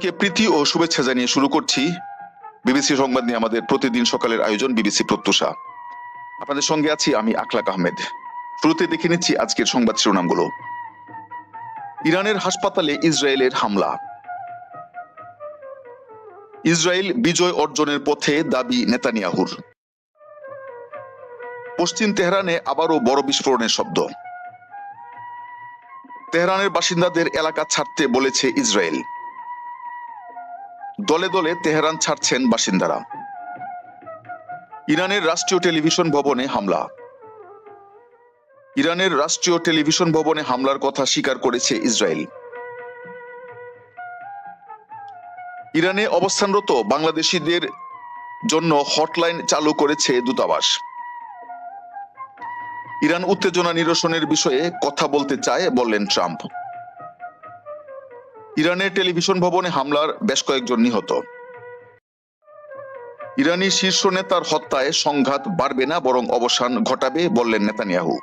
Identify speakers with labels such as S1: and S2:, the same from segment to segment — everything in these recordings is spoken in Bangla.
S1: সবাইকে প্রীতি ও শুভেচ্ছা জানিয়ে শুরু করছি বিবিসি সংবাদ নিয়ে আমাদের প্রতিদিন সকালের আয়োজন বিবিসি প্রত্যুষা আপনাদের সঙ্গে আছি আমি আকলাক আহমেদ শুরুতে দেখে নিচ্ছি আজকের সংবাদ শিরোনামগুলো ইরানের হাসপাতালে ইসরায়েলের হামলা ইসরায়েল বিজয় অর্জনের পথে দাবি নেতানিয়াহুর পশ্চিম তেহরানে আবারও বড় বিস্ফোরণের শব্দ তেহরানের বাসিন্দাদের এলাকা ছাড়তে বলেছে ইসরায়েল দলে দলে তেহরান ছাড়ছেন বাসিন্দারা ইরানের রাষ্ট্রীয় টেলিভিশন ভবনে হামলা ইরানের রাষ্ট্রীয় টেলিভিশন ভবনে হামলার কথা স্বীকার করেছে ইসরায়েল ইরানে অবস্থানরত বাংলাদেশিদের জন্য হটলাইন চালু করেছে দূতাবাস ইরান উত্তেজনা নিরসনের বিষয়ে কথা বলতে চায় বললেন ট্রাম্প ইরানের টেলিভিশন ভবনে হামলার বেশ কয়েকজন নিহত ইরানি শীর্ষ নেতার হত্যায় সংঘাত বাড়বে না বরং অবসান ঘটাবে বললেন নেতানিয়াহু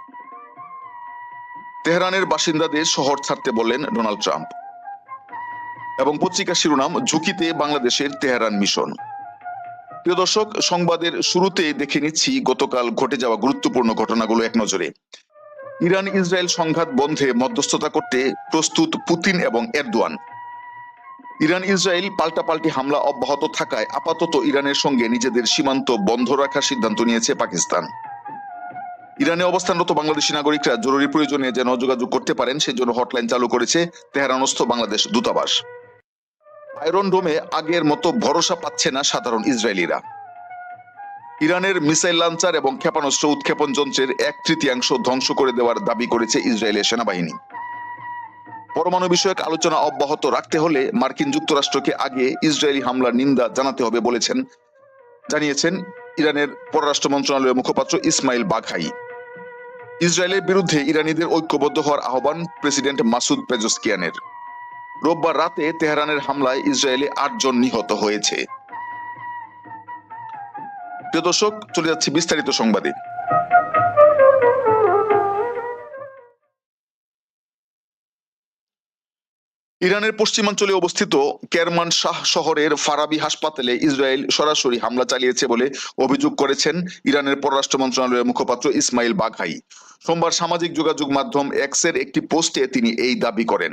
S1: তেহরানের বাসিন্দাদের শহর ছাড়তে বললেন ডোনাল্ড ট্রাম্প এবং পত্রিকা শিরোনাম ঝুঁকিতে বাংলাদেশের তেহরান মিশন প্রিয় দর্শক সংবাদের শুরুতে দেখে নিচ্ছি গতকাল ঘটে যাওয়া গুরুত্বপূর্ণ ঘটনাগুলো এক নজরে ইরান ইসরায়েল সংঘাত বন্ধে মধ্যস্থতা করতে প্রস্তুত পুতিন এবং এরদোয়ান ইরান ইসরায়েল পাল্টাপাল্টি হামলা অব্যাহত থাকায় আপাতত ইরানের সঙ্গে নিজেদের সীমান্ত বন্ধ রাখার সিদ্ধান্ত নিয়েছে পাকিস্তান ইরানে অবস্থানরত বাংলাদেশি নাগরিকরা জরুরি প্রয়োজনে যেন যোগাযোগ করতে পারেন সেজন্য হটলাইন চালু করেছে তেহরানস্থ বাংলাদেশ দূতাবাস আয়রন ডোমে আগের মতো ভরসা পাচ্ছে না সাধারণ ইসরায়েলিরা ইরানের মিসাইল লাঞ্চার এবং ক্ষেপণাস্ত্র উৎক্ষেপণ যন্ত্রের এক তৃতীয়াংশ ধ্বংস করে দেওয়ার দাবি করেছে ইসরায়েলের সেনাবাহিনী পরমাণু বিষয়ক আলোচনা অব্যাহত রাখতে হলে মার্কিন যুক্তরাষ্ট্রকে আগে ইসরায়েলি হামলার নিন্দা জানাতে হবে বলেছেন জানিয়েছেন ইরানের পররাষ্ট্র মন্ত্রণালয়ের মুখপাত্র ইসমাইল বাঘাই ইসরায়েলের বিরুদ্ধে ইরানিদের ঐক্যবদ্ধ হওয়ার আহ্বান প্রেসিডেন্ট মাসুদ পেজস্কিয়ানের রোববার রাতে তেহরানের হামলায় ইসরায়েলে আটজন নিহত হয়েছে প্রিয় দর্শক চলে যাচ্ছি বিস্তারিত সংবাদে ইরানের পশ্চিমাঞ্চলে অবস্থিত কেরমান শাহ শহরের ফারাবি হাসপাতালে ইসরায়েল সরাসরি হামলা চালিয়েছে বলে অভিযোগ করেছেন ইরানের পররাষ্ট্র মন্ত্রণালয়ের মুখপাত্র ইসমাইল বাঘাই সোমবার সামাজিক যোগাযোগ মাধ্যম এক্সের একটি পোস্টে তিনি এই দাবি করেন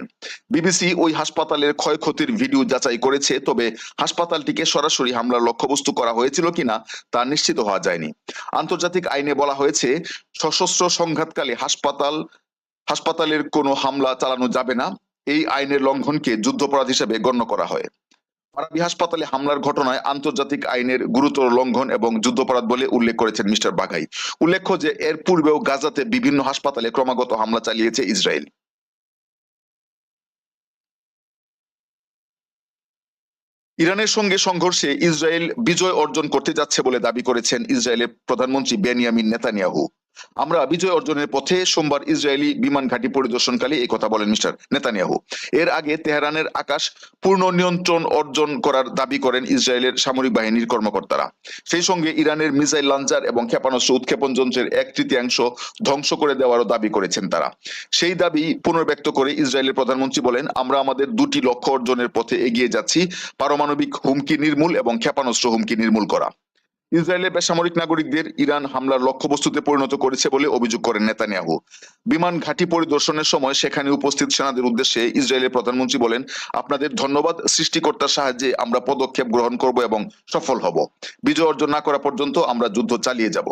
S1: বিবিসি ওই হাসপাতালের ক্ষয়ক্ষতির ভিডিও যাচাই করেছে তবে হাসপাতালটিকে সরাসরি হামলার লক্ষ্যবস্তু করা হয়েছিল কিনা তা নিশ্চিত হওয়া যায়নি আন্তর্জাতিক আইনে বলা হয়েছে সশস্ত্র সংঘাতকালে হাসপাতাল হাসপাতালের কোনো হামলা চালানো যাবে না এই আইনের লঙ্ঘনকে যুদ্ধপরাধ হিসেবে গণ্য করা হয় পারাবি হাসপাতালে হামলার ঘটনায় আন্তর্জাতিক আইনের গুরুতর লঙ্ঘন এবং যুদ্ধপরাধ বলে উল্লেখ করেছেন মিস্টার বাঘাই উল্লেখ্য যে এর পূর্বেও গাজাতে বিভিন্ন হাসপাতালে ক্রমাগত হামলা চালিয়েছে ইসরায়েল ইরানের সঙ্গে সংঘর্ষে ইসরায়েল বিজয় অর্জন করতে যাচ্ছে বলে দাবি করেছেন ইসরায়েলের প্রধানমন্ত্রী বেনিয়ামিন নেতানিয়াহু আমরা বিজয় অর্জনের পথে সোমবার ইসরায়েলি বিমান ঘাঁটি পরিদর্শনকালে এই কথা বলেন মিস্টার নেতানিয়াহু এর আগে তেহরানের আকাশ পূর্ণ নিয়ন্ত্রণ অর্জন করার দাবি করেন ইসরায়েলের সামরিক বাহিনীর কর্মকর্তারা সেই সঙ্গে ইরানের মিসাইল লঞ্চার এবং ক্ষেপণাস্ত্র উৎক্ষেপণ যন্ত্রের এক তৃতীয়াংশ ধ্বংস করে দেওয়ারও দাবি করেছেন তারা সেই দাবি পুনর্ব্যক্ত করে ইসরায়েলের প্রধানমন্ত্রী বলেন আমরা আমাদের দুটি লক্ষ্য অর্জনের পথে এগিয়ে যাচ্ছি পারমাণবিক হুমকি নির্মূল এবং ক্ষেপণাস্ত্র হুমকি নির্মূল করা ইসরায়েলের বেসামরিক নাগরিকদের ইরান হামলার লক্ষ্যবস্তুতে পরিণত করেছে বলে অভিযোগ করেন নেতানিয়াহু বিমান ঘাঁটি পরিদর্শনের সময় সেখানে উপস্থিত সেনাদের উদ্দেশ্যে ইসরায়েলের প্রধানমন্ত্রী বলেন আপনাদের ধন্যবাদ সৃষ্টিকর্তার সাহায্যে আমরা পদক্ষেপ গ্রহণ করব এবং সফল হব বিজয় অর্জন না করা পর্যন্ত আমরা যুদ্ধ চালিয়ে যাব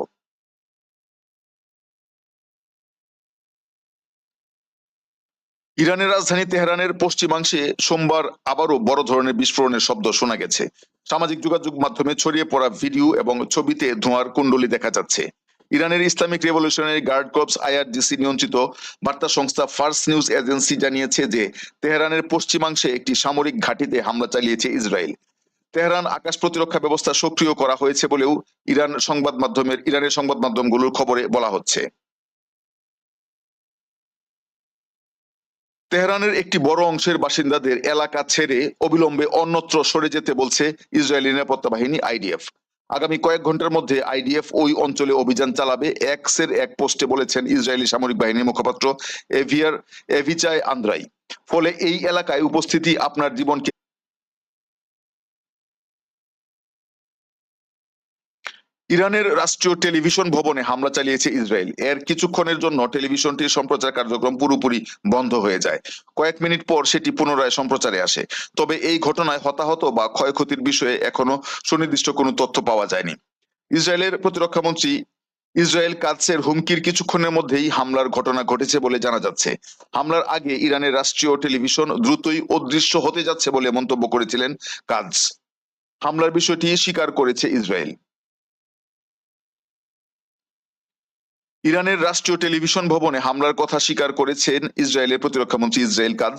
S1: ইরানের রাজধানী তেহরানের পশ্চিমাংশে সোমবার আবারও বড় ধরনের বিস্ফোরণের শব্দ শোনা গেছে সামাজিক যোগাযোগ মাধ্যমে ছড়িয়ে পড়া ভিডিও এবং ছবিতে ধোঁয়ার কুণ্ডলী দেখা যাচ্ছে ইরানের Islamic revolutionary guard corps IRDC নিয়ন্ত্রিত বার্তা সংস্থা ফার্স্ট নিউজ এজেন্সি জানিয়েছে যে তেহরানের পশ্চিমাংশে একটি সামরিক ঘাঁটিতে হামলা চালিয়েছে ইসরায়েল তেহরান আকাশ প্রতিরক্ষা ব্যবস্থা সক্রিয় করা হয়েছে বলেও ইরান সংবাদ মাধ্যমের ইরানের সংবাদ মাধ্যমগুলোর খবরে বলা হচ্ছে তেহরানের একটি বড় অংশের বাসিন্দাদের এলাকা ছেড়ে অবিলম্বে অন্যত্র সরে যেতে বলছে ইসরায়েলি নিরাপত্তা বাহিনী আইডিএফ আগামী কয়েক ঘন্টার মধ্যে আইডিএফ ওই অঞ্চলে অভিযান চালাবে এক্সের এক পোস্টে বলেছেন ইসরায়েলি সামরিক বাহিনীর মুখপাত্র এভিয়ার এভিচাই আন্দ্রাই ফলে এই এলাকায় উপস্থিতি আপনার জীবনকে ইরানের রাষ্ট্রীয় টেলিভিশন ভবনে হামলা চালিয়েছে ইসরায়েল এর কিছুক্ষণের জন্য টেলিভিশনটির সম্প্রচার কার্যক্রম পুরোপুরি বন্ধ হয়ে যায় কয়েক মিনিট পর সেটি পুনরায় সম্প্রচারে আসে তবে এই ঘটনায় হতাহত বা ক্ষয়ক্ষতির বিষয়ে এখনো সুনির্দিষ্ট কোনো তথ্য পাওয়া যায়নি ইসরায়েলের প্রতিরক্ষামন্ত্রী ইসরায়েল কাজের হুমকির কিছুক্ষণের মধ্যেই হামলার ঘটনা ঘটেছে বলে জানা যাচ্ছে হামলার আগে ইরানের রাষ্ট্রীয় টেলিভিশন দ্রুতই অদৃশ্য হতে যাচ্ছে বলে মন্তব্য করেছিলেন কাজ হামলার বিষয়টি স্বীকার করেছে ইসরায়েল ইরানের রাষ্ট্রীয় টেলিভিশন ভবনে হামলার কথা স্বীকার করেছেন ইসরায়েলের প্রতিরক্ষা মন্ত্রী ইসরায়েল কাজ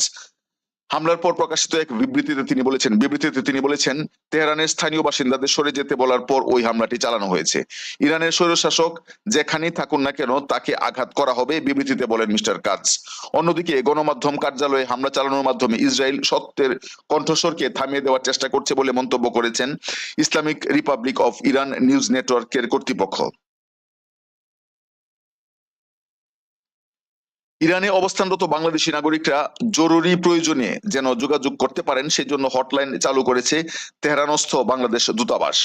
S1: হামলার পর প্রকাশিত এক বিবৃতিতে তিনি বলেছেন বিবৃতিতে তিনি বলেছেন তেহরানের স্থানীয় বাসিন্দাদের সরে যেতে বলার পর ওই হামলাটি চালানো হয়েছে ইরানের স্বৈরশাসক যেখানেই থাকুন না কেন তাকে আঘাত করা হবে বিবৃতিতে বলেন মিস্টার কাজ অন্যদিকে গণমাধ্যম কার্যালয়ে হামলা চালানোর মাধ্যমে ইসরায়েল সত্যের কণ্ঠস্বরকে থামিয়ে দেওয়ার চেষ্টা করছে বলে মন্তব্য করেছেন Islamic republic of Iran news নেটওয়ার্কের কর্তৃপক্ষ ইরানে অবস্থানরত বাংলাদেশি নাগরিকরা জরুরি প্রয়োজনে যেন যোগাযোগ করতে পারেন সেই জন্য হটলাইন চালু করেছে তেহরানস্থ বাংলাদেশ দূতাবাস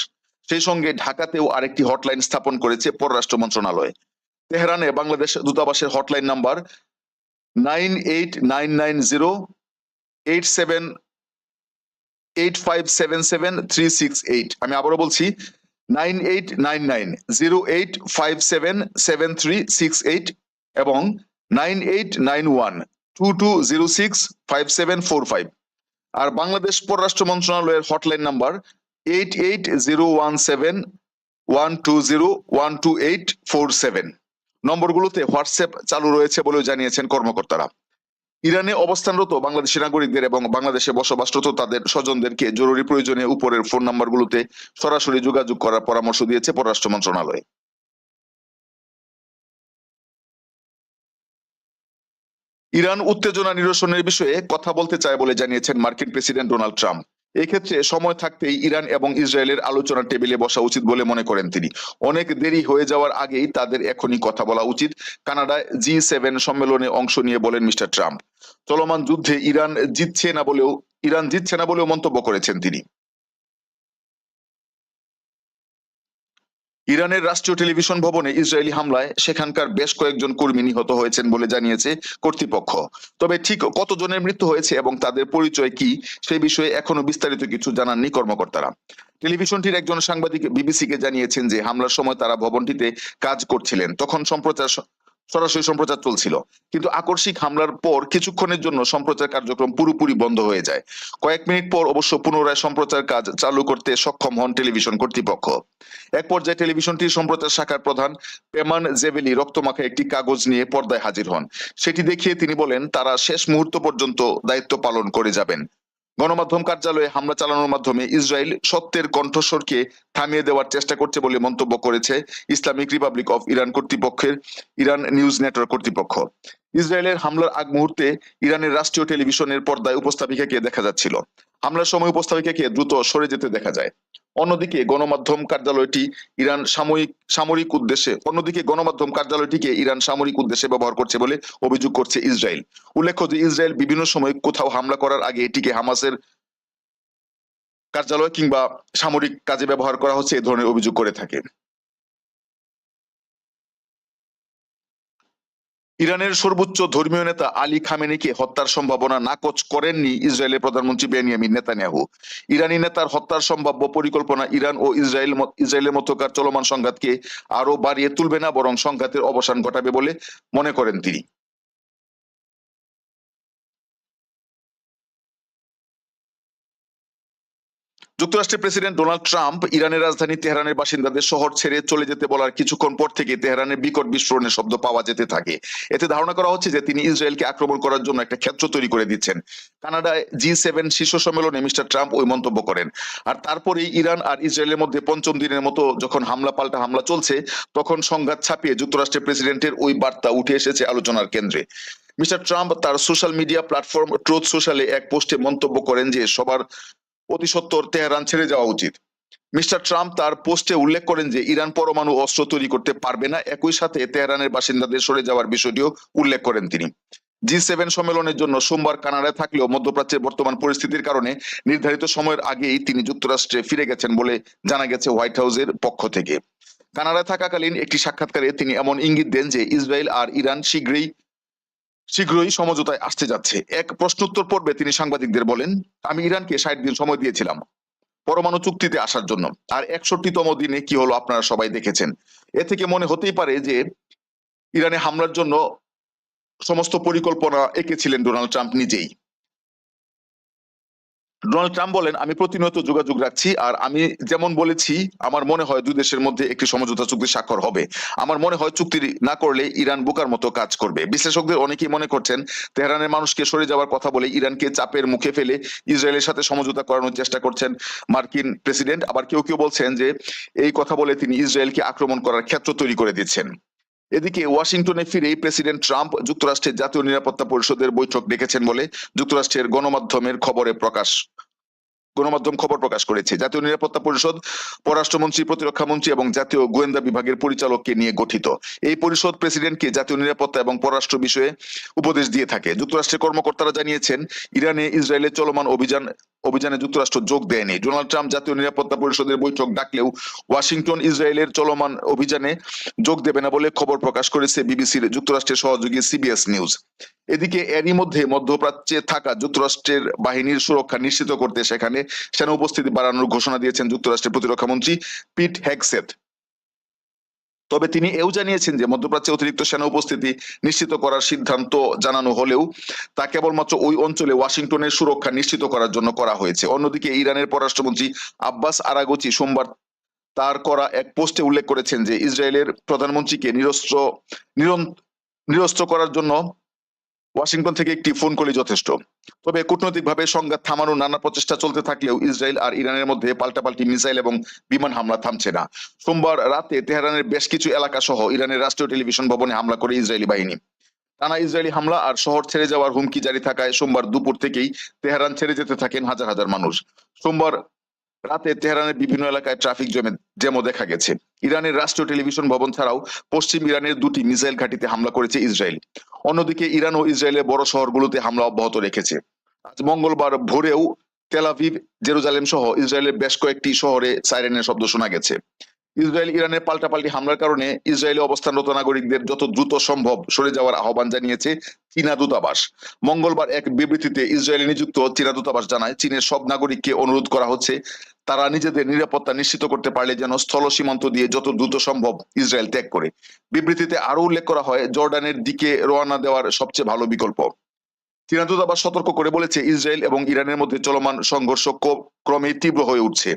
S1: সেই সঙ্গে ঢাকাতেও আরেকটি হটলাইন স্থাপন করেছে পররাষ্ট্র মন্ত্রণালয় তেহরানে বাংলাদেশ দূতাবাসের hotline number nine eight nine nine zero eight seven eight five seven seven three six eight আমি আবারও বলছি nine eight nine nine zero eight five seven seven three six eight এবং nine eight nine one two two zero six five seven four five আর বাংলাদেশ পররাষ্ট্র মন্ত্রণালয়ের hotline number eight eight zero one seven one two zero one two eight four seven নম্বরগুলোতে হোয়াটসঅ্যাপ চালু রয়েছে বলেও জানিয়েছেন কর্মকর্তারা ইরানে অবস্থানরত বাংলাদেশি নাগরিকদের এবং বাংলাদেশে বসবাসরত তাদের স্বজনদেরকে জরুরি প্রয়োজনে উপরের ফোন নাম্বারগুলোতে সরাসরি যোগাযোগ করার পরামর্শ দিয়েছে পররাষ্ট্র মন্ত্রণালয় ইরান উত্তেজনা নিরসনের বিষয়ে কথা বলতে চায় বলে জানিয়েছেন মার্কিন প্রেসিডেন্ট ডোনাল্ড ট্রাম্প এক্ষেত্রে সময় থাকতেই ইরান এবং ইসরায়েলের আলোচনা টেবিলে বসা উচিত বলে মনে করেন তিনি অনেক দেরি হয়ে যাওয়ার আগেই তাদের এখনই কথা বলা উচিত কানাডায় জি সেভেন সম্মেলনে অংশ নিয়ে বলেন মিস্টার ট্রাম্প চলমান যুদ্ধে ইরান জিতছে না বলেও ইরান জিতছে না বলেও মন্তব্য করেছেন তিনি ইরানের রাষ্ট্রীয় টেলিভিশন ভবনে ইসরায়েলি হামলায় সেখানকার বেশ কয়েকজন কর্মী নিহত হয়েছেন বলে জানিয়েছে কর্তৃপক্ষ তবে ঠিক কতজনের মৃত্যু হয়েছে এবং তাদের পরিচয় কি সে বিষয়ে এখনো বিস্তারিত কিছু জানাননি কর্মকর্তারা টেলিভিশনটির একজন সাংবাদিক বিবিসিকে জানিয়েছেন যে হামলার সময় তারা ভবনটিতে কাজ করছিলেন তখন সম্প্রচার সরাসরি সম্প্রচার চলছিল কিন্তু আকস্মিক হামলার পর কিছুক্ষণের জন্য সম্প্রচার কার্যক্রম পুরোপুরি বন্ধ হয়ে যায় কয়েক মিনিট পর অবশ্য পুনরায় সম্প্রচার কাজ চালু করতে সক্ষম হন টেলিভিশন কর্তৃপক্ষ এক পর্যায়ে টেলিভিশনটির সম্প্রচার শাখার প্রধান পেমান জেবেলি রক্তমাখা একটি কাগজ নিয়ে পর্দায় হাজির হন সেটি দেখিয়ে তিনি বলেন তারা শেষ মুহূর্ত পর্যন্ত দায়িত্ব পালন করে যাবেন গণমাধ্যম কার্যালয়ে হামলা চালানোর মাধ্যমে ইসরায়েল সত্যের কণ্ঠস্বরকে থামিয়ে দেওয়ার চেষ্টা করছে বলে মন্তব্য করেছে ইসলামিক রিপাবলিক অফ ইরান কর্তৃপক্ষের ইরান নিউজ নেটওয়ার্ক কর্তৃপক্ষ ইসরায়েলের হামলার আগ মুহূর্তে ইরানের রাষ্ট্রীয় টেলিভিশনের পর্দায় উপস্থাপিকাকে দেখা যাচ্ছিল হামলার সময় উপস্থাপিকাকে দ্রুত সরে যেতে দেখা যায় অন্যদিকে গণমাধ্যম কার্যালয়টি ইরান সাময়িক সামরিক উদ্দেশ্যে অন্যদিকে গণমাধ্যম কার্যালয়টিকে ইরান সামরিক উদ্দেশ্যে ব্যবহার করছে বলে অভিযোগ করছে ইসরায়েল উল্লেখ্য যে ইসরায়েল বিভিন্ন সময় কোথাও হামলা করার আগে এটিকে হামাসের কার্যালয় কিংবা সামরিক কাজে ব্যবহার করা হচ্ছে এ ধরনের অভিযোগ করে থাকে ইরানের সর্বোচ্চ ধর্মীয় নেতা আলী খামেনিকে হত্যার সম্ভাবনা নাকচ করেননি ইসরায়েলের প্রধানমন্ত্রী বেনিয়ামিন নেতানিয়াহু ইরানি নেতার হত্যার সম্ভাব্য পরিকল্পনা ইরান ও ইসরায়েল ইসরায়েলের মধ্যকার চলমান সংঘাতকে আরো বাড়িয়ে তুলবে না বরং সংঘাতের অবসান ঘটাবে বলে মনে করেন তিনি যুক্তরাষ্ট্রের প্রেসিডেন্ট ডোনাল্ড ট্রাম্প ইরানের রাজধানী তেহরানের বাসিন্দাদের শহর ছেড়ে চলে যেতে বলার কিছুক্ষণ পর থেকে তেহরানের বিকট বিস্ফোরণের শব্দ পাওয়া যেতে থাকে এতে ধারণা করা হচ্ছে যে তিনি ইসরায়েলকে আক্রমণ করার জন্য একটা ক্ষেত্র তৈরি করে দিচ্ছেন কানাডায় জি সেভেন শীর্ষ সম্মেলনে মিস্টার ট্রাম্প ওই মন্তব্য করেন আর তারপরেই ইরান আর ইসরায়েলের মধ্যে পঞ্চম দিনের মতো যখন হামলা পাল্টা হামলা চলছে তখন সংঘাত ছাপিয়ে যুক্তরাষ্ট্রের প্রেসিডেন্টের ওই বার্তা উঠে এসেছে আলোচনার কেন্দ্রে মিস্টার ট্রাম্প তার সোশ্যাল মিডিয়া প্ল্যাটফর্ম ট্রুথ সোশ্যালে এক পোস্টে মন্তব্য করেন যে সবার অতি তেহরান ছেড়ে যাওয়া উচিত মিস্টার ট্রাম্প তার পোস্টে উল্লেখ করেন যে ইরান পরমাণু অস্ত্র তৈরি করতে পারবে না একই সাথে তেহরানের বাসিন্দাদের সরে যাওয়ার বিষয়টিও উল্লেখ করেন তিনি জি সেভেন সম্মেলনের জন্য সোমবার কানাডায় থাকলেও মধ্যপ্রাচ্যের বর্তমান পরিস্থিতির কারণে নির্ধারিত সময়ের আগেই তিনি যুক্তরাষ্ট্রে ফিরে গেছেন বলে জানা গেছে হোয়াইট হাউসের পক্ষ থেকে কানাডায় থাকাকালীন একটি সাক্ষাৎকারে তিনি এমন ইঙ্গিত দেন যে ইসরায়েল আর ইরান শীঘ্রই শীঘ্রই সমঝোতায় আসতে যাচ্ছে এক প্রশ্নোত্তর পর্বে তিনি সাংবাদিকদের বলেন আমি ইরানকে ষাট দিন সময় দিয়েছিলাম পরমাণু চুক্তিতে আসার জন্য আর একষট্টিতম দিনে কি হলো আপনারা সবাই দেখেছেন এ থেকে মনে হতেই পারে যে ইরানে হামলার জন্য সমস্ত পরিকল্পনা এঁকেছিলেন ডোনাল্ড ট্রাম্প নিজেই ডোনাল্ড ট্রাম্প বলেন আমি প্রতিনিয়ত যোগাযোগ রাখছি আর আমি যেমন বলেছি আমার মনে হয় দুই দেশের মধ্যে একটি সমঝোতা চুক্তি স্বাক্ষর হবে আমার মনে হয় চুক্তি না করলে ইরান বোকার মতো কাজ করবে বিশ্লেষকদের অনেকেই মনে করছেন তেহরানের মানুষকে সরে যাওয়ার কথা বলে ইরানকে চাপের মুখে ফেলে ইসরায়েলের সাথে সমঝোতা করানোর চেষ্টা করছেন মার্কিন প্রেসিডেন্ট আবার কেউ কেউ বলছেন যে এই কথা বলে তিনি ইসরায়েলকে আক্রমণ করার ক্ষেত্র তৈরি করে দিচ্ছেন এদিকে ওয়াশিংটনে ফিরেই প্রেসিডেন্ট ট্রাম্প যুক্তরাষ্ট্রের জাতীয় নিরাপত্তা পরিষদের বৈঠক ডেকেছেন বলে যুক্তরাষ্ট্রের গণমাধ্যমের খবরে প্রকাশ গণমাধ্যম খবর প্রকাশ করেছে জাতীয় নিরাপত্তা পরিষদ পররাষ্ট্রমন্ত্রী প্রতিরক্ষা মন্ত্রী এবং জাতীয় গোয়েন্দা বিভাগের পরিচালককে নিয়ে গঠিত এই পরিষদ প্রেসিডেন্টকে জাতীয় নিরাপত্তা এবং পররাষ্ট্র বিষয়ে উপদেশ দিয়ে থাকে যুক্তরাষ্ট্রের কর্মকর্তারা জানিয়েছেন ইরানে ইসরায়েলের চলমান অভিযান অভিযানে যুক্তরাষ্ট্র যোগ দেয়নি ডোনাল্ড ট্রাম্প জাতীয় নিরাপত্তা পরিষদের বৈঠক ডাকলেও ওয়াশিংটন ইসরায়েলের চলমান অভিযানে যোগ দেবে না বলে খবর প্রকাশ করেছে বিবিসির যুক্তরাষ্ট্রের সহযোগী সিবিএস নিউজ এদিকে এরই মধ্যে মধ্যপ্রাচ্যে থাকা যুক্তরাষ্ট্রের বাহিনীর সুরক্ষা নিশ্চিত করতে সেখানে সেনা উপস্থিতি বাড়ানোর ঘোষণা দিয়েছেন যুক্তরাষ্ট্রের প্রতিরক্ষা মন্ত্রী পিট হ্যাকসেট তবে তিনি এও জানিয়েছেন যে মধ্যপ্রাচ্যে অতিরিক্ত সেনা উপস্থিতি নিশ্চিত করার সিদ্ধান্ত জানানো হলেও তা কেবলমাত্র ওই অঞ্চলে ওয়াশিংটনের সুরক্ষা নিশ্চিত করার জন্য করা হয়েছে অন্যদিকে ইরানের পররাষ্ট্রমন্ত্রী আব্বাস আরাগোচি সোমবার তার করা এক পোস্টে উল্লেখ করেছেন যে ইসরায়েলের প্রধানমন্ত্রীকে নিরস্ত্র নিরস্ত্র করার জন্য ওয়াশিংটন থেকে একটি ফোন কলই যথেষ্ট তবে কূটনৈতিকভাবে সংঘাত থামানোর নানা প্রচেষ্টা চলতে থাকলেও ইসরায়েল আর ইরানের মধ্যে পাল্টাপাল্টি মিসাইল এবং বিমান হামলা থামছে না সোমবার রাতে তেহরানের বেশ কিছু এলাকা সহ ইরানের রাষ্ট্রীয় টেলিভিশন ভবনে হামলা করে ইসরায়েলি বাহিনী টানা ইসরায়েলি হামলা আর শহর ছেড়ে যাওয়ার হুমকি জারি থাকায় সোমবার দুপুর থেকেই তেহরান ছেড়ে যেতে থাকেন হাজার হাজার মানুষ সোমবার রাতে তেহরানের বিভিন্ন এলাকায় ট্রাফিক জমে ডেমো দেখা গেছে ইরানের রাষ্ট্রীয় টেলিভিশন ভবন ছাড়াও পশ্চিম ইরানের দুটি মিসাইল ঘাঁটিতে হামলা করেছে ইসরায়েল অন্যদিকে ইরান ও ইসরায়েলের বড় শহরগুলোতে হামলা অব্যাহত রেখেছে আজ মঙ্গলবার ভোরেও তেলাভিভ জেরুজালেম সহ ইসরায়েলের বেশ কয়েকটি শহরে সাইরেনের শব্দ শোনা গেছে ইসরায়েল ইরানের পাল্টাপাল্টি হামলার কারণে ইসরায়েলি অবস্থানরত নাগরিকদের যত দ্রুত সম্ভব সরে যাওয়ার আহ্বান জানিয়েছে চীনা দূতাবাস মঙ্গলবার এক বিবৃতিতে ইসরায়েলে নিযুক্ত চীনা দূতাবাস জানায় চীনের সব নাগরিককে অনুরোধ করা হচ্ছে তারা নিজেদের নিরাপত্তা নিশ্চিত করতে পারলে যেন স্থল সীমান্ত দিয়ে যত দ্রুত সম্ভব ইসরায়েল ত্যাগ করে বিবৃতিতে আরো উল্লেখ করা হয় জর্ডানের দিকে রওনা দেওয়ার সবচেয়ে ভালো বিকল্প চীনা দূতাবাস সতর্ক করে বলেছে ইসরায়েল এবং ইরানের মধ্যে চলমান সংঘর্ষ ক্রমে তীব্র হয়ে উঠছে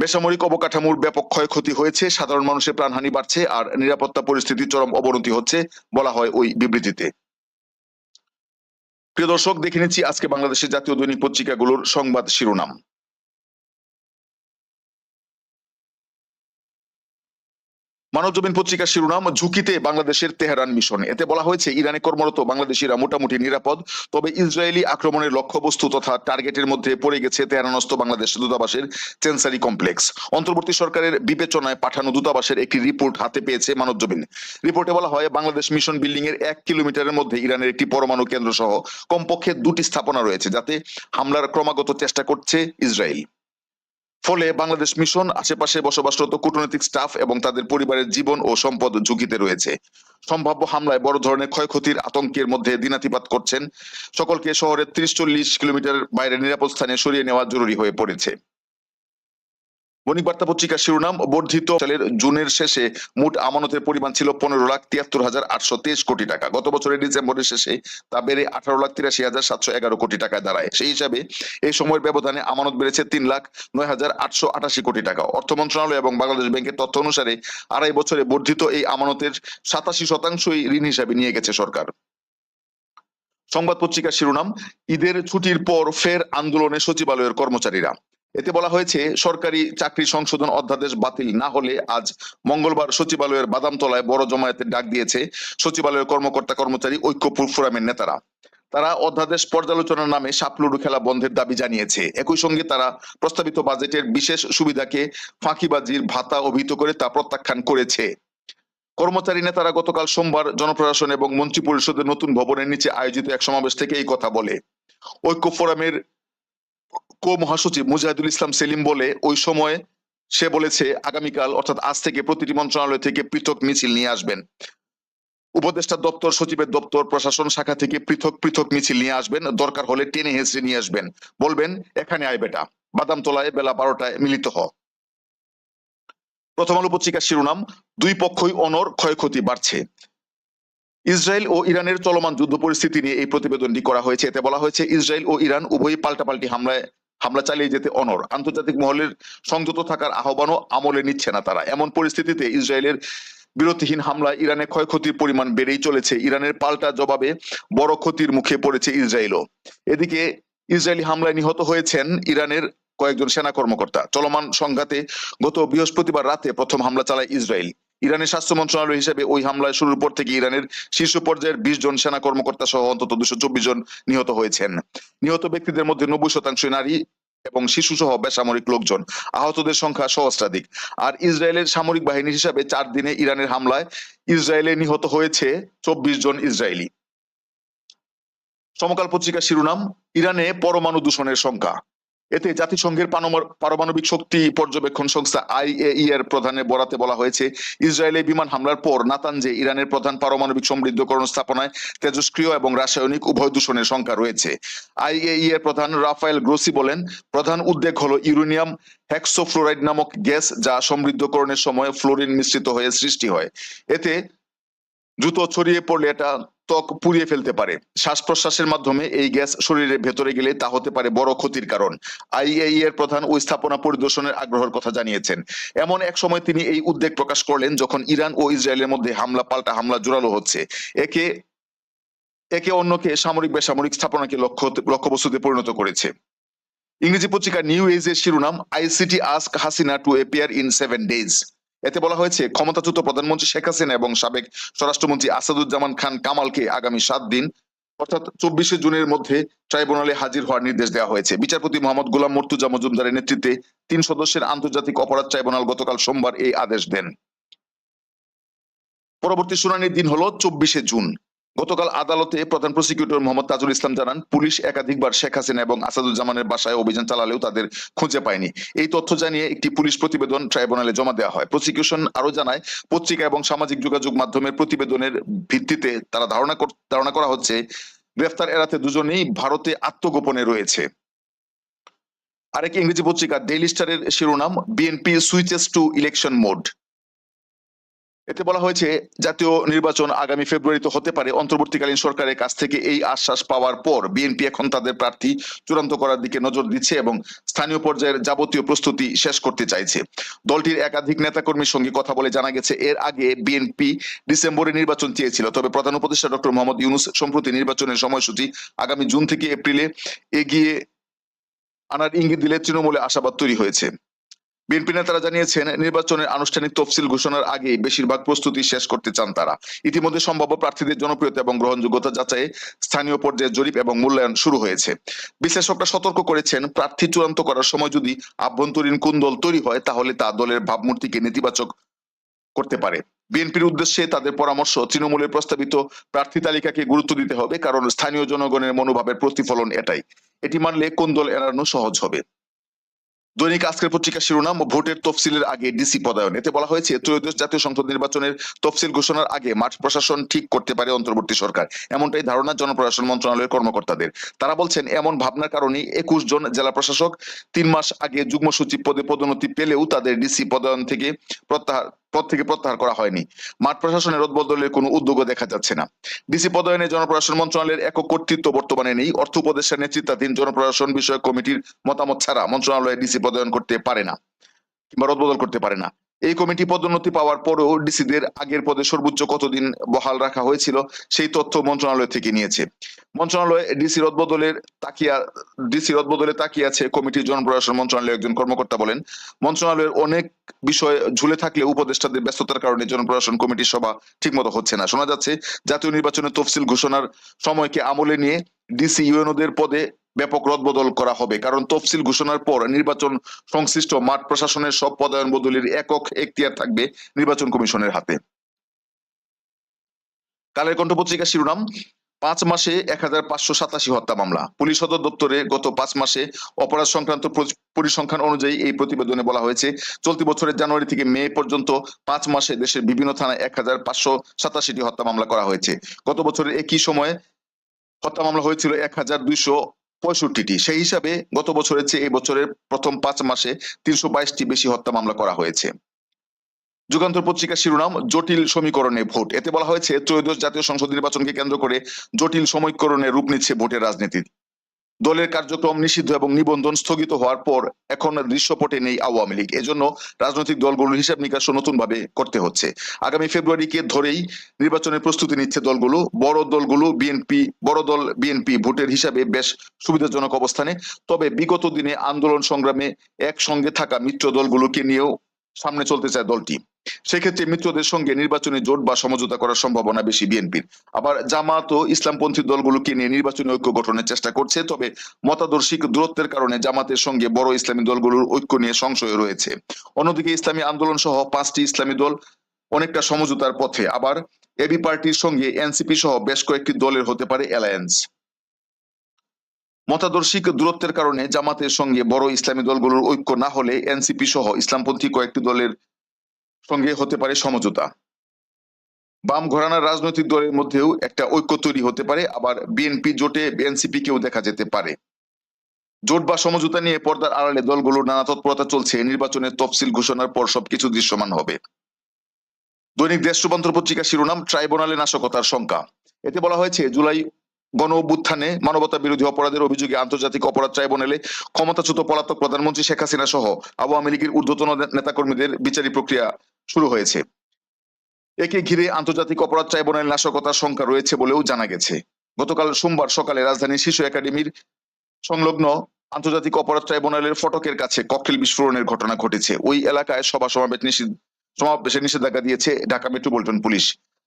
S1: বেসামরিক অবকাঠামোর ব্যাপক ক্ষয়ক্ষতি হয়েছে সাধারণ মানুষের প্রাণহানি বাড়ছে আর নিরাপত্তা পরিস্থিতির চরম অবনতি হচ্ছে বলা হয় ওই বিবৃতিতে প্রিয় দর্শক দেখে নিচ্ছি আজকে বাংলাদেশের জাতীয় দৈনিক পত্রিকাগুলোর সংবাদ শিরোনাম মানবজমিন পত্রিকার শিরোনাম ঝুঁকিতে বাংলাদেশের তেহরান মিশন এতে বলা হয়েছে ইরানে কর্মরত বাংলাদেশিরা মোটামুটি নিরাপদ তবে ইসরায়েলি আক্রমণের লক্ষ্যবস্তু তথা টার্গেটের মধ্যে পড়ে গেছে তেহরানস্থ বাংলাদেশ দূতাবাসের সেন্সারি কমপ্লেক্স অন্তর্বর্তী সরকারের বিবেচনায় পাঠানো দূতাবাসের একটি রিপোর্ট হাতে পেয়েছে মানবজমিন রিপোর্টে বলা হয় বাংলাদেশ মিশন বিল্ডিং এর এক কিলোমিটারের মধ্যে ইরানের একটি পরমাণু কেন্দ্র সহ কমপক্ষে দুটি স্থাপনা রয়েছে যাতে হামলার ক্রমাগত চেষ্টা করছে ইসরায়েল ফলে বাংলাদেশ মিশন আশেপাশে বসবাসরত কূটনৈতিক স্টাফ এবং তাদের পরিবারের জীবন ও সম্পদ ঝুঁকিতে রয়েছে সম্ভাব্য হামলায় বড় ধরনের ক্ষয়ক্ষতির আতঙ্কের মধ্যে দিনাতিপাত করছেন সকলকে শহরের ত্রিশ চল্লিশ কিলোমিটার বাইরে নিরাপদ স্থানে সরিয়ে নেওয়া জরুরি হয়ে পড়েছে বণিক বার্তা পত্রিকার শিরোনাম বর্ধিত সালের জুনের শেষে মোট আমানতের পরিমাণ ছিল পনেরো লাখ তিয়াত্তর হাজার আটশো তেইশ কোটি টাকা গত বছরের ডিসেম্বরের শেষে তা বেড়ে আঠারো লাখ তিরাশি হাজার সাতশো এগারো কোটি টাকায় দাঁড়ায় সেই হিসাবে এই সময়ের ব্যবধানে আমানত বেড়েছে তিন লাখ নয় হাজার আটশো আটাশি কোটি টাকা অর্থ মন্ত্রণালয় এবং বাংলাদেশ ব্যাংকের তথ্য অনুসারে আড়াই বছরে বর্ধিত এই আমানতের সাতাশি শতাংশই ঋণ হিসাবে নিয়ে গেছে সরকার সংবাদ পত্রিকার শিরোনাম ঈদের ছুটির পর ফের আন্দোলনে সচিবালয়ের কর্মচারীরা এতে বলা হয়েছে সরকারি চাকরি সংশোধন অধ্যাদেশ বাতিল না হলে আজ মঙ্গলবার সচিবালয়ের বাদামতলায় বড় জমায়েতের ডাক দিয়েছে সচিবালয়ের কর্মকর্তা কর্মচারী ঐক্য ফোরামের নেতারা তারা অধ্যাদেশ পর্যালোচনার নামে সাপলুডু খেলা বন্ধের দাবি জানিয়েছে একই সঙ্গে তারা প্রস্তাবিত বাজেটের বিশেষ সুবিধাকে ফাঁকিবাজির ভাতা অভিহিত করে তা প্রত্যাখ্যান করেছে কর্মচারী নেতারা গতকাল সোমবার জনপ্রশাসন এবং মন্ত্রী পরিষদের নতুন ভবনের নিচে আয়োজিত এক সমাবেশ থেকে এই কথা বলে ঐক্য ফোরামের কো মহাসচিব মুজাহিদুল ইসলাম সেলিম বলে ওই সময় সে বলেছে আগামীকাল অর্থাৎ আজ থেকে প্রতিটি মন্ত্রণালয় থেকে পৃথক মিছিল নিয়ে আসবেন উপদেষ্টা দপ্তর সচিবের দপ্তর প্রশাসন শাখা থেকে পৃথক পৃথক মিছিল নিয়ে আসবেন দরকার হলে টেনে হেসড়ে নিয়ে আসবেন বলবেন এখানে আয় বেটা বাদামতলায় বেলা বারোটায় মিলিত হ প্রথম আলো পত্রিকার শিরোনাম দুই পক্ষই অনর ক্ষয়ক্ষতি বাড়ছে ইসরায়েল ও ইরানের চলমান যুদ্ধ পরিস্থিতি নিয়ে এই প্রতিবেদনটি করা হয়েছে এতে বলা হয়েছে ইসরায়েল ও ইরান উভয়ই পাল্টাপাল্টি হামলায় হামলা চালিয়ে যেতে অনর আন্তর্জাতিক মহলের সংযত থাকার আহ্বানও আমলে নিচ্ছে না তারা এমন পরিস্থিতিতে ইসরায়েলের বিরতিহীন হামলা ইরানে ক্ষয়ক্ষতির পরিমাণ বেড়েই চলেছে ইরানের পাল্টা জবাবে বড় ক্ষতির মুখে পড়েছে ইসরায়েলও এদিকে ইসরায়েলি হামলায় নিহত হয়েছেন ইরানের কয়েকজন সেনা কর্মকর্তা চলমান সংঘাতে গত বৃহস্পতিবার রাতে প্রথম হামলা চালায় ইসরায়েল ইরানের স্বাস্থ্য মন্ত্রণালয় হিসেবে ওই হামলায় শুরুর পর থেকে ইরানের শীর্ষ পর্যায়ের বিশ জন সেনা কর্মকর্তা সহ অন্তত দুশো চব্বিশ জন নিহত হয়েছেন নিহত ব্যক্তিদের মধ্যে নব্বই শতাংশ নারী এবং শিশু সহ বেসামরিক লোকজন আহতদের সংখ্যা সহস্রাধিক আর ইসরায়েলের সামরিক বাহিনী হিসাবে চার দিনে ইরানের হামলায় ইসরায়েলে নিহত হয়েছে চব্বিশ জন ইসরায়েলি সমকাল পত্রিকার শিরোনাম ইরানে পরমাণু দূষণের সংখ্যা এতে জাতিসংঘের পারমাণবিক শক্তি পর্যবেক্ষণ সংস্থা আইএই এর প্রধানে বরাতে বলা হয়েছে ইসরায়েলে বিমান হামলার পর নাতানজে ইরানের প্রধান পারমাণবিক সমৃদ্ধকরণ স্থাপনায় তেজস্ক্রিয় এবং রাসায়নিক উভয় দূষণের সংখ্যা রয়েছে আইএই এর প্রধান রাফায়েল গ্রোসি বলেন প্রধান উদ্বেগ হলো ইউরেনিয়াম হ্যাক্সোফ্লোরাইড নামক গ্যাস যা সমৃদ্ধকরণের সময় ফ্লোরিন মিশ্রিত হয়ে সৃষ্টি হয় এতে দ্রুত ছড়িয়ে পড়লে এটা ত্বক পুড়িয়ে ফেলতে পারে শ্বাস প্রশ্বাসের মাধ্যমে এই গ্যাস শরীরের ভেতরে গেলে তা হতে পারে বড় ক্ষতির কারণ আইএই এর প্রধান ও স্থাপনা পরিদর্শনের আগ্রহের কথা জানিয়েছেন এমন এক সময় তিনি এই উদ্বেগ প্রকাশ করলেন যখন ইরান ও ইসরায়েলের মধ্যে হামলা পাল্টা হামলা জোরালো হচ্ছে একে একে অন্যকে সামরিক বেসামরিক স্থাপনাকে লক্ষ্য লক্ষ্যবস্তুতে পরিণত করেছে ইংরেজি পত্রিকা নিউ এজ এর শিরোনাম ICT ask Hasina to appear in seven days এতে বলা হয়েছে ক্ষমতাচ্যুত প্রধানমন্ত্রী শেখ হাসিনা এবং সাবেক স্বরাষ্ট্রমন্ত্রী আসাদুজ্জামান খান কামালকে আগামী সাত দিন অর্থাৎ চব্বিশে জুনের মধ্যে ট্রাইব্যুনালে হাজির হওয়ার নির্দেশ দেওয়া হয়েছে বিচারপতি মোহাম্মদ গোলাম মর্তুজা মজুমদারের নেতৃত্বে তিন সদস্যের আন্তর্জাতিক অপরাধ ট্রাইব্যুনাল গতকাল সোমবার এই আদেশ দেন পরবর্তী শুনানির দিন হলো চব্বিশে জুন গতকাল আদালতে প্রধান প্রসিকিউটর মোহাম্মদ তাজুল ইসলাম জানান পুলিশ একাধিকবার শেখ হাসিনা এবং আসাদুজ্জামানের বাসায় অভিযান চালালেও তাদের খুঁজে পায়নি এই তথ্য জানিয়ে একটি পুলিশ প্রতিবেদন ট্রাইব্যুনালে জমা দেওয়া হয় প্রসিকিউশন আরো জানায় পত্রিকা এবং সামাজিক যোগাযোগ মাধ্যমের প্রতিবেদনের ভিত্তিতে তারা ধারণা ধারণা করা হচ্ছে গ্রেফতার এড়াতে দুজনেই ভারতে আত্মগোপনে রয়েছে আরেক ইংরেজি পত্রিকা ডেইলি স্টারের শিরোনাম BNP switches to election mode এতে বলা হয়েছে জাতীয় নির্বাচন আগামী ফেব্রুয়ারিতে হতে পারে অন্তর্বর্তীকালীন সরকারের কাছ থেকে এই আশ্বাস পাওয়ার পর বিএনপি এখন তাদের প্রার্থী চূড়ান্ত করার দিকে নজর দিচ্ছে এবং স্থানীয় পর্যায়ের যাবতীয় প্রস্তুতি শেষ করতে চাইছে দলটির একাধিক নেতাকর্মীর সঙ্গে কথা বলে জানা গেছে এর আগে বিএনপি ডিসেম্বরে নির্বাচন চেয়েছিল তবে প্রধান উপদেষ্টা ডক্টর মোহাম্মদ ইউনুস সম্প্রতি নির্বাচনের সময়সূচি আগামী জুন থেকে এপ্রিলে এগিয়ে আনার ইঙ্গিত দিলে তৃণমূলে আশাবাদ তৈরি হয়েছে বিএনপি নেতারা জানিয়েছেন নির্বাচনের আনুষ্ঠানিক তফসিল ঘোষণার আগে বেশিরভাগ প্রস্তুতি শেষ করতে চান তারা ইতিমধ্যে সম্ভাব্য প্রার্থীদের জনপ্রিয়তা এবং গ্রহণযোগ্যতা যাচাই স্থানীয় পর্যায়ে জরিপ এবং মূল্যায়ন শুরু হয়েছে বিশ্লেষকরা সতর্ক করেছেন প্রার্থী চূড়ান্ত করার সময় যদি আভ্যন্তরীণ কুন্দল তৈরি হয় তাহলে তা দলের ভাবমূর্তিকে নেতিবাচক করতে পারে বিএনপির উদ্দেশ্যে তাদের পরামর্শ তৃণমূলের প্রস্তাবিত প্রার্থী তালিকাকে গুরুত্ব দিতে হবে কারণ স্থানীয় জনগণের মনোভাবের প্রতিফলন এটাই এটি মানলে কোন দল এড়ানো সহজ হবে দৈনিক আজকের পত্রিকা শিরোনাম ভোটের তফসিলের আগে ডিসি পদায়ন এতে বলা হয়েছে ত্রয়োদশ জাতীয় সংসদ নির্বাচনের তফসিল ঘোষণার আগে মাঠ প্রশাসন ঠিক করতে পারে অন্তর্বর্তী সরকার এমনটাই ধারণা জনপ্রশাসন মন্ত্রণালয়ের কর্মকর্তাদের তারা বলছেন এমন ভাবনার কারণে একুশ জন জেলা প্রশাসক তিন মাস আগে যুগ্ম সচিব পদে পদোন্নতি পেলেও তাদের ডিসি পদায়ন থেকে প্রত্যাহার পদ থেকে প্রত্যাহার করা হয়নি মাঠ প্রশাসনের রদবদলের কোনো উদ্যোগও দেখা যাচ্ছে না ডিসি পদায়নে জনপ্রশাসন মন্ত্রণালয়ের একক কর্তৃত্ব বর্তমানে নেই অর্থ উপদেষ্টার নেতৃত্বাধীন জনপ্রশাসন বিষয়ক কমিটির মতামত ছাড়া মন্ত্রণালয়ে ডিসি পদায়ন করতে পারে না কিংবা রদবদল করতে পারে না এই কমিটি পদোন্নতি পাওয়ার পরেও ডিসিদের আগের পদে সর্বোচ্চ কতদিন বহাল রাখা হয়েছিল সেই তথ্য মন্ত্রণালয় থেকে নিয়েছে মন্ত্রণালয় ডিসি রদবদলের তাকিয়া ডিসি রদবদলে তাকিয়ে আছে কমিটির জনপ্রশাসন মন্ত্রণালয়ের একজন কর্মকর্তা বলেন মন্ত্রণালয়ের অনেক বিষয় ঝুলে থাকলে উপদেষ্টাদের ব্যস্ততার কারণে জনপ্রশাসন কমিটির সভা ঠিকমতো হচ্ছে না শোনা যাচ্ছে জাতীয় নির্বাচনের তফসিল ঘোষণার সময়কে আমলে নিয়ে ডিসি ইউএনওদের পদে ব্যাপক রদবদল করা হবে কারণ তফসিল ঘোষণার পর নির্বাচন সংশ্লিষ্ট মাঠ প্রশাসনের সব পদায়ন বদলির একক এখতিয়ার থাকবে নির্বাচন কমিশনের হাতে কালের কণ্ঠ পত্রিকা শিরোনাম পাঁচ মাসে এক হাজার পাঁচশো সাতাশি হত্যা মামলা পুলিশ সদর দপ্তরে গত পাঁচ মাসে অপরাধ সংক্রান্ত পরিসংখ্যান অনুযায়ী এই প্রতিবেদনে বলা হয়েছে চলতি বছরের জানুয়ারি থেকে মে পর্যন্ত পাঁচ মাসে দেশের বিভিন্ন থানায় এক হাজার পাঁচশো সাতাশিটি হত্যা মামলা করা হয়েছে গত বছরের একই সময়ে হত্যা মামলা হয়েছিল এক হাজার দুইশো পঁয়ষট্টিটি সেই হিসাবে গত বছরের চেয়ে এই বছরের প্রথম পাঁচ মাসে তিনশো বাইশটি বেশি হত্যা মামলা করা হয়েছে যুগান্তর পত্রিকার শিরোনাম জটিল সমীকরণে ভোট এতে বলা হয়েছে ত্রয়োদশ জাতীয় সংসদ নির্বাচনকে কেন্দ্র করে জটিল সমীকরণে রূপ নিচ্ছে ভোটের রাজনীতি দলের কার্যক্রম নিষিদ্ধ এবং নিবন্ধন স্থগিত হওয়ার পর এখন দৃশ্যপটে নেই আওয়ামী লীগ এজন্য রাজনৈতিক দলগুলোর হিসাব নিকাশ নতুনভাবে করতে হচ্ছে আগামী ফেব্রুয়ারিকে ধরেই নির্বাচনের প্রস্তুতি নিচ্ছে দলগুলো বড় দলগুলো বিএনপি বড় দল বিএনপি ভোটের হিসাবে বেশ সুবিধাজনক অবস্থানে তবে বিগত দিনে আন্দোলন সংগ্রামে একসঙ্গে থাকা মিত্র দলগুলোকে নিয়েও সামনে চলতে চায় দলটি সেক্ষেত্রে মিত্রদের সঙ্গে নির্বাচনে জোট বা সমঝোতা করার সম্ভাবনা বেশি বিএনপির আবার জামাত ও ইসলামপন্থী দলগুলোকে নিয়ে নির্বাচনী ঐক্য গঠনের চেষ্টা করছে তবে মতাদর্শিক দূরত্বের কারণে জামাতের সঙ্গে বড় ইসলামী দলগুলোর ঐক্য নিয়ে সংশয় রয়েছে অন্যদিকে ইসলামী আন্দোলন সহ পাঁচটি ইসলামী দল অনেকটা সমঝোতার পথে আবার এবি পার্টির সঙ্গে এনসিপি সহ বেশ কয়েকটি দলের হতে পারে অ্যালায়েন্স মতাদর্শিক দূরত্বের কারণে জামাতের সঙ্গে বড় ইসলামী দলগুলোর ঐক্য না হলে এনসিপি সহ ইসলামপন্থী কয়েকটি দলের সঙ্গে হতে পারে সমঝোতা বাম ঘরানার রাজনৈতিক দলের মধ্যেও একটা ঐক্য তৈরি হতে পারে আবার বিএনপি জোটে এনসিপি কেও দেখা যেতে পারে জোট বা সমঝোতা নিয়ে পর্দার আড়ালে দলগুলোর নানা তৎপরতা চলছে নির্বাচনের তফসিল ঘোষণার পর সবকিছু দৃশ্যমান হবে দৈনিক দেশ রূপান্তর পত্রিকা শিরোনাম ট্রাইব্যুনালে নাশকতার শঙ্কা এতে বলা হয়েছে জুলাই গণ অভ্যুত্থানে মানবতা বিরোধী অপরাধের অভিযোগে আন্তর্জাতিক অপরাধ ট্রাইব্যুনালে ক্ষমতাচ্যুত পলাতক প্রধানমন্ত্রী শেখ হাসিনা সহ আওয়ামী লীগের ঊর্ধ্বতন নেতাকর্মীদের বিচারী প্রক্রিয়া শুরু হয়েছে একে ঘিরে আন্তর্জাতিক অপরাধ ট্রাইব্যুনাল নাশকতার শঙ্কা রয়েছে বলেও জানা গেছে গতকাল সোমবার সকালে রাজধানীর শিশু একাডেমির সংলগ্ন আন্তর্জাতিক অপরাধ ট্রাইব্যুনালের ফটকের কাছে ককটেল বিস্ফোরণের ঘটনা ঘটেছে ওই এলাকায় সভা সমাবেশ নিষেধ সমাবেশে নিষেধাজ্ঞা দিয়েছে ঢাকা মেট্রোপলিটন পুলিশ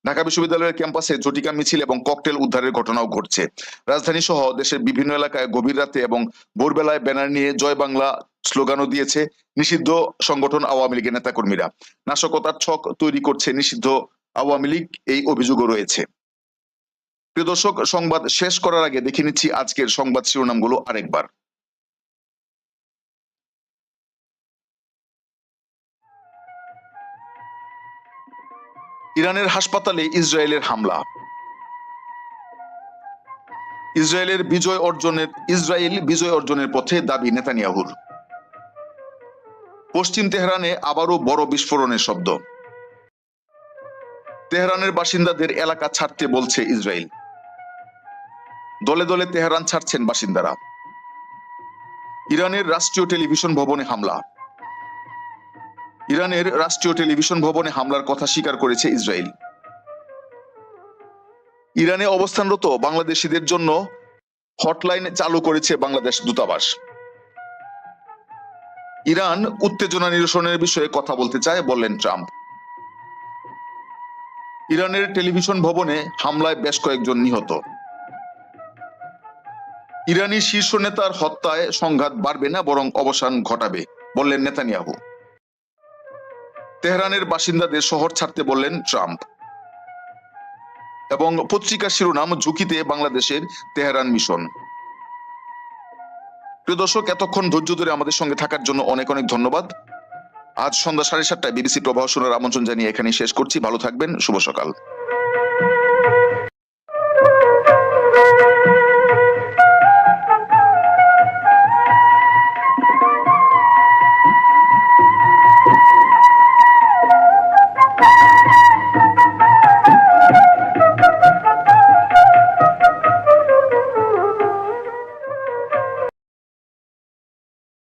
S1: ঢাকা বিশ্ববিদ্যালয়ের ক্যাম্পাসে জটিকা মিছিল এবং ককটেল উদ্ধারের ঘটনাও ঘটছে রাজধানী সহ দেশের বিভিন্ন এলাকায় গভীর রাতে এবং ভোরবেলায় ব্যানার নিয়ে জয় বাংলা স্লোগানও দিয়েছে নিষিদ্ধ সংগঠন আওয়ামী লীগের নেতাকর্মীরা নাশকতার ছক তৈরি করছে নিষিদ্ধ আওয়ামী লীগ এই অভিযোগও রয়েছে প্রিয় দর্শক সংবাদ শেষ করার আগে দেখে নিচ্ছি আজকের সংবাদ শিরোনামগুলো আরেকবার ইরানের হাসপাতালে ইসরায়েলের হামলা ইসরায়েলের বিজয় অর্জনের ইসরায়েল বিজয় অর্জনের পথে দাবি নেতানিয়াহুর পশ্চিম তেহরানে আবারও বড় বিস্ফোরণের শব্দ তেহরানের বাসিন্দাদের এলাকা ছাড়তে বলছে ইসরায়েল দলে দলে তেহরান ছাড়ছেন বাসিন্দারা ইরানের রাষ্ট্রীয় টেলিভিশন ভবনে হামলা ইরানের রাষ্ট্রীয় টেলিভিশন ভবনে হামলার কথা স্বীকার করেছে ইসরায়েল ইরানে অবস্থানরত বাংলাদেশিদের জন্য হটলাইন চালু করেছে বাংলাদেশ দূতাবাস ইরান উত্তেজনা নিরসনের বিষয়ে কথা বলতে চায় বললেন ট্রাম্প ইরানের টেলিভিশন ভবনে হামলায় বেশ কয়েকজন নিহত ইরানি শীর্ষ নেতার হত্যায় সংঘাত বাড়বে না বরং অবসান ঘটাবে বললেন নেতানিয়াহু তেহরানের বাসিন্দাদের শহর ছাড়তে বললেন ট্রাম্প এবং পত্রিকার শিরোনাম ঝুঁকিতে বাংলাদেশের তেহরান মিশন প্রিয় দর্শক এতক্ষণ ধৈর্য ধরে আমাদের সঙ্গে থাকার জন্য অনেক অনেক ধন্যবাদ আজ সন্ধ্যা সাড়ে সাতটায় বিবিসি প্রভাষণের আমন্ত্রণ জানিয়ে এখানে শেষ করছি ভালো থাকবেন শুভ সকাল